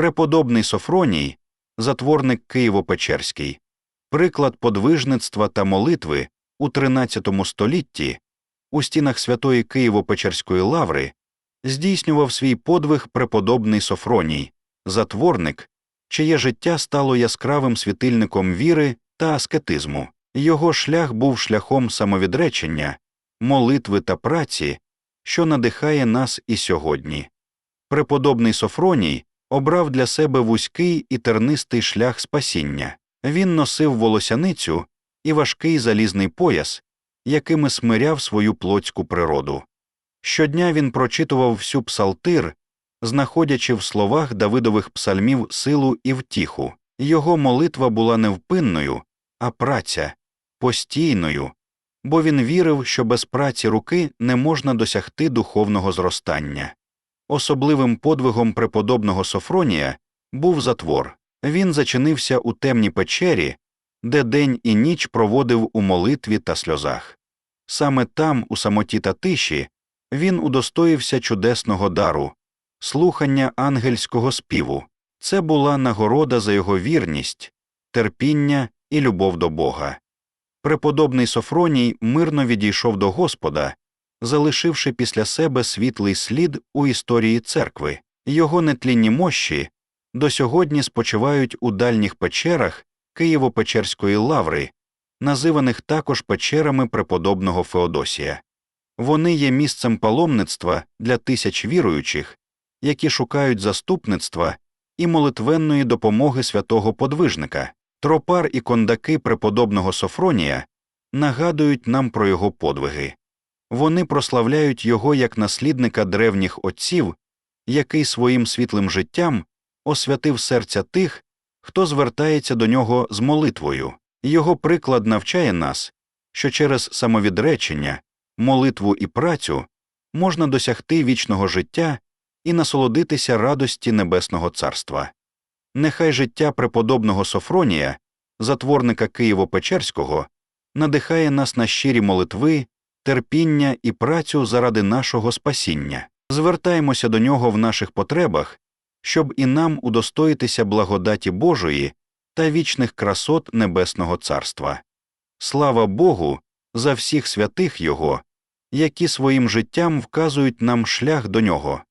Преподобний Софроній, затворник Києво-Печерський, приклад подвижництва та молитви у XIII столітті у стінах святої Києво-Печерської лаври здійснював свій подвиг преподобний Софроній, затворник, чиє життя стало яскравим світильником віри та аскетизму. Його шлях був шляхом самовідречення, молитви та праці, що надихає нас і сьогодні. Преподобний Софроній обрав для себе вузький і тернистий шлях спасіння. Він носив волосяницю і важкий залізний пояс, якими смиряв свою плотську природу. Щодня він прочитував всю псалтир, знаходячи в словах Давидових псальмів силу і втіху. Його молитва була невпинною, а праця постійною, бо він вірив, що без праці руки не можна досягти духовного зростання. Особливим подвигом преподобного Софронія був затвор. Він зачинився у темній печері, де день і ніч проводив у молитві та сльозах. Саме там, у самоті та тиші, він удостоївся чудесного дару, слухання ангельського співу. Це була нагорода за його вірність, терпіння і любов до Бога. Преподобний Софроній мирно відійшов до Господа, залишивши після себе світлий слід у історії церкви, його нетлінні мощі до сьогодні спочивають у дальніх печерах Києво-Печерської лаври, називаних також печерами преподобного Феодосія. Вони є місцем паломництва для тисяч віруючих, які шукають заступництва і молитвенної допомоги святого подвижника. Тропар і кондаки преподобного Софронія нагадують нам про його подвиги. Вони прославляють його як наслідника древніх отців, який своїм світлим життям освятив серця тих, хто звертається до нього з молитвою. Його приклад навчає нас, що через самовідречення, молитву і працю можна досягти вічного життя і насолодитися радості Небесного Царства. Нехай життя преподобного Софронія, затворника Києво-Печерського, надихає нас на щирі молитви, терпіння і працю заради нашого спасіння. Звертаємося до нього в наших потребах, щоб і нам удостоїтися благодаті Божої та вічних красот Небесного Царства. Слава Богу за всіх святих Його, які своїм життям вказують нам шлях до нього.